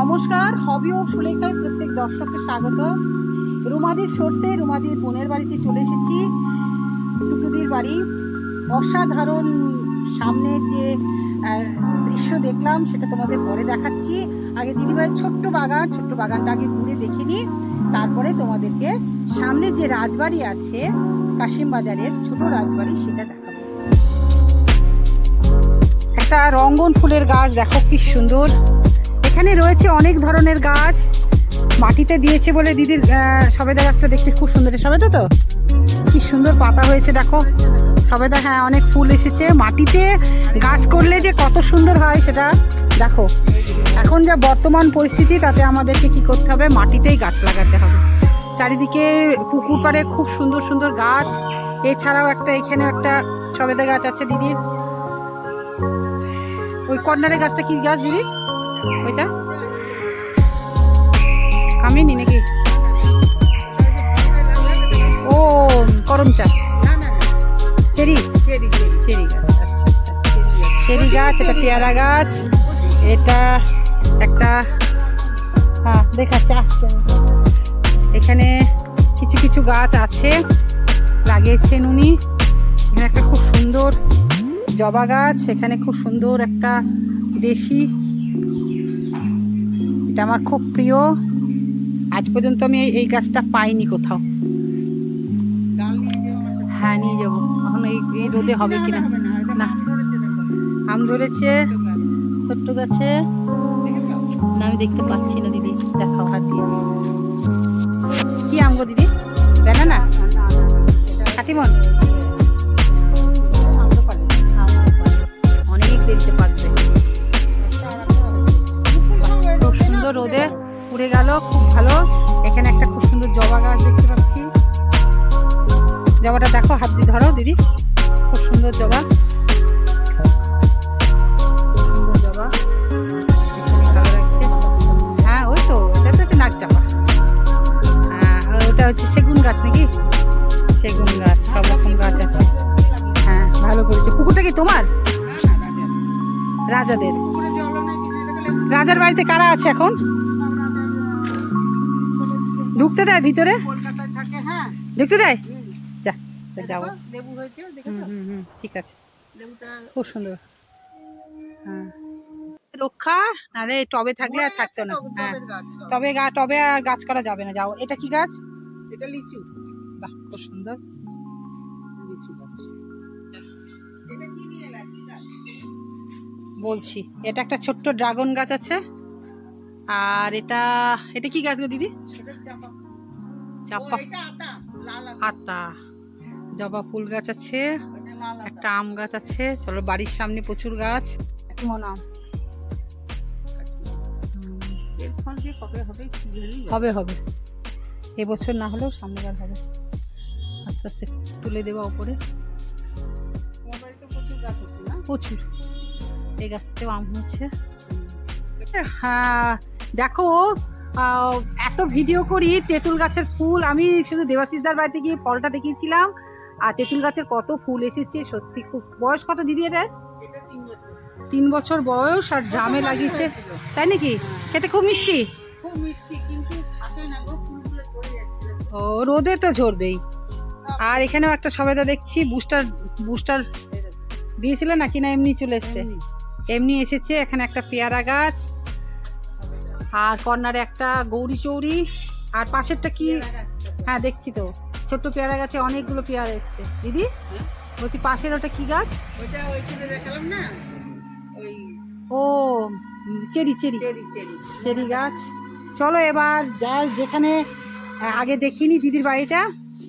নমস্কার, হবি ও সুলেখায় প্রত্যেক দর্শককে স্বাগত। রুমাদির সর্ষে, রুমাদির বোনের বাড়িতে চলে এসেছি। টুটুদির বাড়ি। অসাধারণ সামনের যে দৃশ্য দেখলাম, সেটা তোমাদের পরে দেখাচ্ছি। আগে দিদিভাইয়ের ছোট্ট বাগান, ছোট্ট বাগানটা আগে ঘুরে দেখে নিই। তারপরে তোমাদেরকে সামনে যে রাজবাড়ি আছে, কাশিম বাজারের ছোট রাজবাড়ি, সেটা দেখাবো। একটা রঙ্গন ফুলের গাছ, দেখো কি সুন্দর। এখানে রয়েছে অনেক ধরনের গাছ। মাটিতে দিয়েছে বলে দিদির সবেদা গাছটা দেখতে খুব সুন্দর। সবেদা তো? কি সুন্দর পাতা হয়েছে, দেখো। সবেদা হ্যাঁ অনেক ফুল এসেছে। মাটিতে গাছ করলে যে কত সুন্দর হয় সেটা দেখো। এখন যা বর্তমান পরিস্থিতি, তাতে আমাদেরকে কি করতে হবে? মাটিতেই গাছ লাগাতে হবে। চারিদিকে পুকুর পাড়ে খুব সুন্দর সুন্দর গাছ। এছাড়াও একটা, এখানে একটা সবেদা গাছ আছে দিদির। ওই কর্নারের গাছটা কি গাছ, দিদি? ওইটা? কামিনি নাকি? ও করম চা চেরি? চেরি গাছ চেরি গাছ, এটা পেয়ারা গাছ, এটা একটা হ্যাঁ দেখাচ্ছে, আসছে। এখানে কিছু কিছু গাছ আছে, লাগিয়েছেন উনি। এখানে একটা খুব সুন্দর জবা গাছ, এখানে খুব সুন্দর একটা দেশি এটা আমার খুব প্রিয়। আজ পর্যন্ত আমি এই- গাছটা পাইনি কোথাও। হ্যাঁ নিয়ে যাব। এখন এই এই রোদে হবে কিনা? না। আম ধরেছে, ছোট্ট গাছে। না, আমি দেখতে পাচ্ছি না, দিদি। দেখাও হাত দিয়ে। কি আম গো, দিদি? বেনানা কাটিমন রোদে উড়ে গেল, খুব ভালো। এখানে একটা খুব সুন্দর জবা গাছ দেখতে পাচ্ছি। জবাটা দেখো, হাত দিয়ে ধরো দিদি। খুব সুন্দর জবা। সুন্দর জবা। হ্যাঁ ওই তো, ওটা তো নাক হ্যাঁ ওটা হচ্ছে সেগুন গাছ নাকি? সেগুন গাছ, সব রকম গাছ আছে। হ্যাঁ ভালো পুকুরটা কি তোমার? রাজাদের। রাজার বাড়িতে কারা আছে এখন? ঢুকতে দেয় ভিতরে? হ্যাঁ ঢুকতে দেয়? যা যাব হুম হুম হুম ঠিক আছে। খুব সুন্দর। হ্যাঁ। রক্ষা? নাহলে টবে থাকলে আর থাকতো না। হ্যাঁ। তবে গা টবে আর গাছ করা যাবে না। যাও এটা কি গাছ? এটা লিচু। বাহ খুব সুন্দর। লিচু গাছ। এটা কি নিয়ে কি গাছ? বলছি এটা একটা ছোট্ট ড্রাগন গাছ আছে। আর এটা এটা কি গাছ গো দিদি? চাপা। আতা। জবা ফুল গাছ আছে একটা আম গাছ আছে। চলো বাড়ির সামনে প্রচুর গাছ। কেমন আম হবে হবে। এবছর না হলেও সামনেবার হবে। আস্তে আস্তে তুলে দেওয়া ওপরে প্রচুর। এই গাছটাতেও আম হচ্ছে হ্যাঁ দেখো এত ভিডিও করি তেঁতুল গাছের ফুল আমি শুধু দেবাশিসদার বাড়িতে গিয়ে ফলটা দেখিয়েছিলাম আর তেঁতুল গাছের কত ফুল এসেছে সত্যি খুব বয়স কত দিদি এটা এটা তিন বছর বয়স আর ড্রামে লাগিয়েছে তাই নাকি? খেতে খুব মিষ্টি? খুব কিন্তু ও রোদে তো ঝরবেই। আর এখানেও একটা সবেদা দেখছি বুস্টার বুস্টার দিয়েছিল নাকি না এমনি চলে এসছে। এমনি এসেছে এখানে একটা পেয়ারা গাছ আর কর্নারে একটা গৌরী চৌরি আর পাশেরটা কি? হ্যাঁ দেখছি তো। ছোট্ট পেয়ারা গাছে অনেকগুলো পেয়ারা এসছে। দিদি হ্যাঁ? বলছি পাশের ওটা কি গাছ? ওইটা ওইখানে দেখালাম না? ওই ও চেরি চেরি। চেরি গাছ। চলো এবার যা যেখানে আগে দেখিনি দিদির বাড়িটা।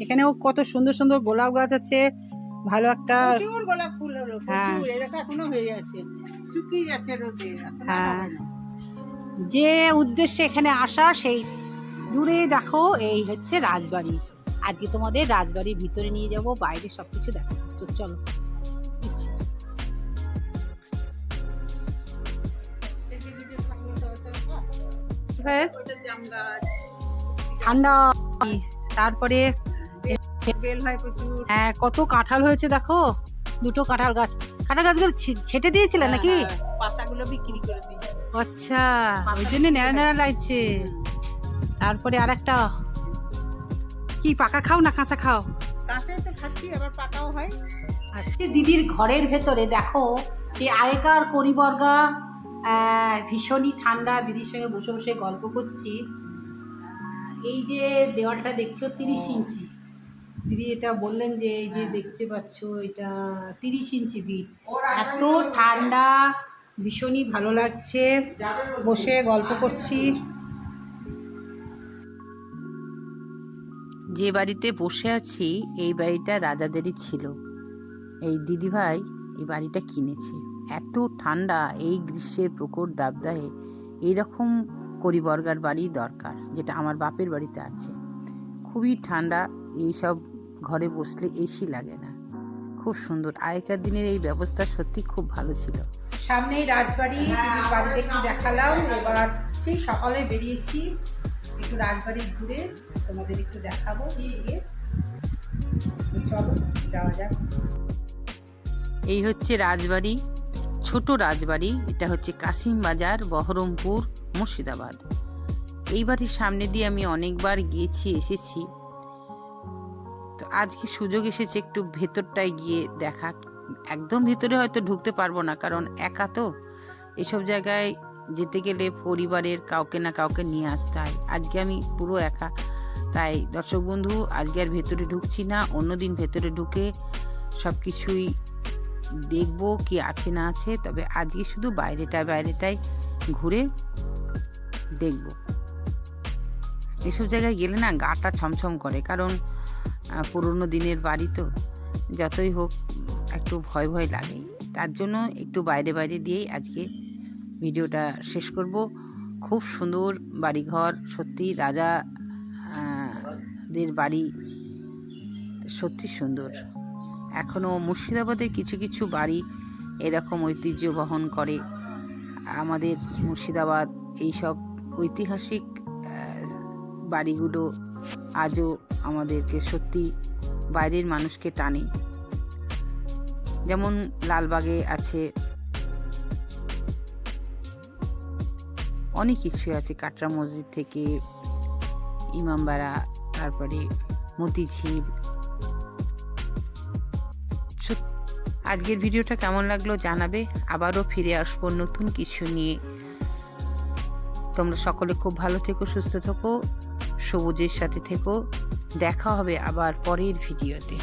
এখানেও কত সুন্দর সুন্দর গোলাপ গাছ আছে। ভালো একটা গোলাপ ফুল হলো হ্যাঁ। এখনও হয়ে যাচ্ছে শুকিয়ে যাচ্ছে রোদে হ্যাঁ। যে উদ্দেশ্যে এখানে আসা সেই দূরে দেখো এই হচ্ছে রাজবাড়ি। আজকে তোমাদের রাজবাড়ির ভিতরে নিয়ে যাব বাইরে সবকিছু দেখো তো চলো। হ্যাঁ, ঠান্ডা। তারপরে হ্যাঁ কত কাঁঠাল হয়েছে দেখো। দুটো কাঁঠাল গাছ কাঁঠাল গাছগুলো ছেটে দিয়েছিলে নাকি? হ্যাঁ, হ্যাঁ, পাতাগুলো বিক্রি করে দিই আচ্ছা ওই জন্য নেড়া নেড়া লাগছে। তারপরে আর একটা কি পাকা খাও না কাঁচা খাও? কাঁচে তো খাচ্ছি আবার পাকাও হয়। আজকে দিদির ঘরের ভেতরে দেখো যে আগেকার করিবর্গা ভীষণই ঠান্ডা দিদির সঙ্গে বসে বসে গল্প করছি। এই যে দেওয়ালটা দেখছ তিরিশ ইঞ্চি। দিদি এটা বললেন যে এই যে দেখতে পাচ্ছ এটা তিরিশ ইঞ্চি ভিড়। এত ঠান্ডা ভীষণই ভালো লাগছে। বসে গল্প করছি। যে বাড়িতে বসে আছি এই বাড়িটা রাজাদেরই ছিল। এই দিদিভাই এই বাড়িটা কিনেছে। এত ঠান্ডা এই গ্রীষ্মের প্রখর দাবদাহে। এইরকম করিবর্গার বাড়ি দরকার যেটা আমার বাপের বাড়িতে আছে। খুবই ঠান্ডা এইসব ঘরে বসলে এসি লাগে না। খুব সুন্দর। আগেকার দিনের এই ব্যবস্থা সত্যি খুব ভালো ছিল। সামনেই রাজবাড়ি বাড়িতে একটু দেখালাম এবার সেই সকালে বেরিয়েছি। একটু রাজবাড়ি ঘুরে তোমাদের একটু দেখাবো। চলো যাওয়া যাক। এই হচ্ছে রাজবাড়ি ছোট রাজবাড়ি। এটা হচ্ছে কাসিম বাজার বহরমপুর মুর্শিদাবাদ। এই বাড়ির সামনে দিয়ে আমি অনেকবার গিয়েছি এসেছি। তো আজকে সুযোগ এসেছে একটু ভেতরটায় গিয়ে দেখা। একদম ভিতরে হয়তো ঢুকতে পারব না, কারণ একা তো। এসব জায়গায় যেতে গেলে পরিবারের কাউকে না কাউকে নিয়ে আসতে হয়। আজকে আমি পুরো একা। তাই দর্শক বন্ধু, আজকে আর ভেতরে ঢুকছি না, অন্যদিন ভেতরে ঢুকে সব কিছুই দেখব কি আছে না আছে। তবে আজকে শুধু বাইরেটায় বাইরেটাই ঘুরে দেখব। এসব জায়গায় গেলে না গাটা ছমছম করে, কারণ পুরোনো দিনের বাড়ি তো যতই হোক একটু ভয় ভয় লাগে। তার জন্য একটু বাইরে বাইরে দিয়েই আজকে ভিডিওটা শেষ করব। খুব সুন্দর বাড়িঘর, সত্যি রাজা দের বাড়ি সত্যি সুন্দর। এখনও মুর্শিদাবাদের কিছু কিছু বাড়ি এরকম ঐতিহ্য বহন করে। আমাদের মুর্শিদাবাদ এইসব ঐতিহাসিক বাড়িগুলো আজও আমাদেরকে সত্যি বাইরের মানুষকে টানে। যেমন লালবাগে আছে অনেক কিছু আছে, কাটরা মসজিদ থেকে ইমামবাড়া তারপরে মতিঝিল। আজকের ভিডিওটা কেমন লাগল জানাবে। আবারও ফিরে আসব নতুন কিছু নিয়ে। তোমরা সকলে খুব ভালো থেকো, সুস্থ থেকো। সবুজের সাথে থেকো। দেখা হবে আবার পরের ভিডিওতে।